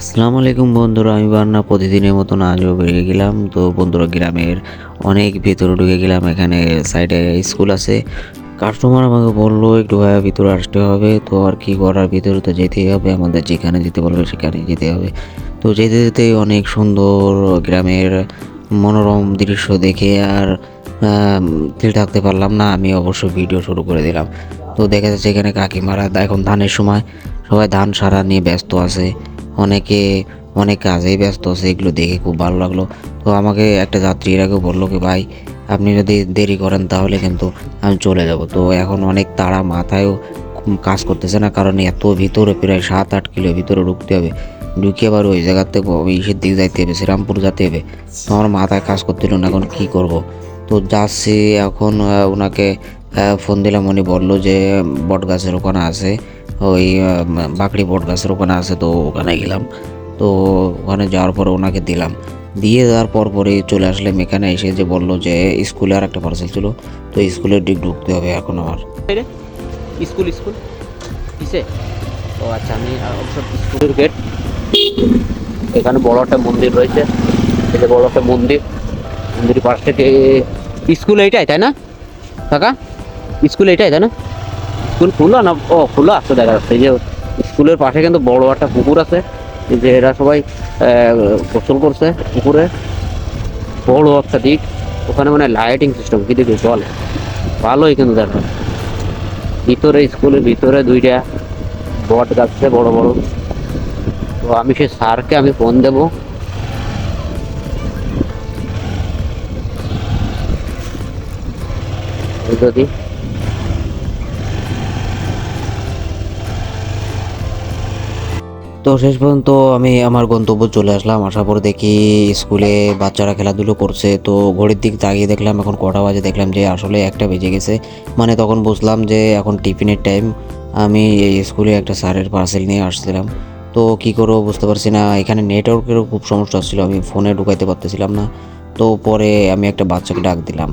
আসসালামু আলাইকুম বন্ধুরা, আমি বান্না প্রতিদিনের মতন আজও বেরিয়ে গেলাম। তো বন্ধুরা, গ্রামের অনেক ভিতরে ঢুকে গেলাম, এখানে সাইডে স্কুল আছে। কাস্টমার আমাকে বলল, একটু ভাইয়া, ভিতরে আসতে হবে। তো আর কি করার, ভিতরে তো যেতেই হবে, আমাদের যেখানে যেতে বলবে সেখানে যেতে হবে। তো যেতে যেতে অনেক সুন্দর গ্রামের মনোরম দৃশ্য দেখে আর ফিল থাকতে পারলাম না। আমি অবশ্য ভিডিও শুরু করে দিলাম। তো দেখা যাচ্ছে এখানে কাকিমারা, এখন ধানের সময়। সবাই ধান সারা নিয়ে ব্যস্ত আছে। অনেকে, অনেক কাজেই ব্যস্ত আছে এগুলো দেখে খুব ভালো লাগল। তো আমাকে একটা যাত্রী এর বলল কি, ভাই, আপনি যদি দেরি করেন তাহলে কিন্তু আমি চলে যাব। তো এখন অনেক তাড়া মাথায়ও কাজ করতেছে না, কারণ এত ভিতরে প্রায় সাত আট কিলো ভিতরে ঢুকতে হবে। ঢুকে আবার ওই জায়গাতে ওই ইসের দিকে যাইতে হবে, শ্রীরামপুর যেতে হবে। তো আমার মাথায় কাজ করছিল না, এখন কী করব? তো যাচ্ছি এখন ওনাকে ফোন দিলাম উনি বলল যে বট গাছের ওখানে আছে ওই বাকড়ি বট গাছের ওখানে আছে তো ওখানে গেলাম। তো ওখানে যাওয়ার পরে ওনাকে দিলাম। দিয়ে দেওয়ার পর পরে চলে আসলাম এখানে এসে যে বলল যে স্কুলে আর একটা পার্সেল ছিল তো স্কুলের দিক ঢুকতে হবে এখন আমার। School school. কিসে? ও আচ্ছা আমি স্কুলের গেট এখানে বড় একটা মন্দির রয়েছে এটা বড় একটা মন্দির। মন্দিরের পাশ থেকে স্কুল এইটাই তাই না? কাকা স্কুল এটাই তাই না? স্কুল খোলা না? ও, খোলা আছে দেখা যাচ্ছে। যে স্কুলের পাশে কিন্তু বড় একটা পুকুর আছে। যে এরা সবাই গোসল করছে পুকুরে। বড় একটা দিক। ওখানে মানে লাইটিং সিস্টেম কি দেখি জল ভালোই কিন্তু দেখো। ভিতরে স্কুলের ভিতরে দুইটা বট গাছ আছে বড় বড়। তো আমি সে স্যারকে আমি ফোন দেব। যদি তো শেষ পর্যন্ত আমি আমার গন্তব্য চলে আসলাম। আসার পর দেখি স্কুলে বাচ্চারা খেলাধুলো করছে। তো ঘড়ির দিক তাকিয়ে দেখলাম এখন কটা বাজে। দেখলাম যে আসলে একটা বেজে গেছে। মানে তখন বুঝলাম যে এখন টিফিনের টাইম আমি এই স্কুলে একটা স্যারের পার্সেল নিয়ে আসছিলাম। তো কি করব বুঝতে পারছি না। এখানে নেটওয়ার্কেরও খুব সমস্যা হচ্ছিল আমি ফোনে ঢুকাইতে পারতেছিলাম না। তো পরে আমি একটা বাচ্চাকে ডাক দিলাম।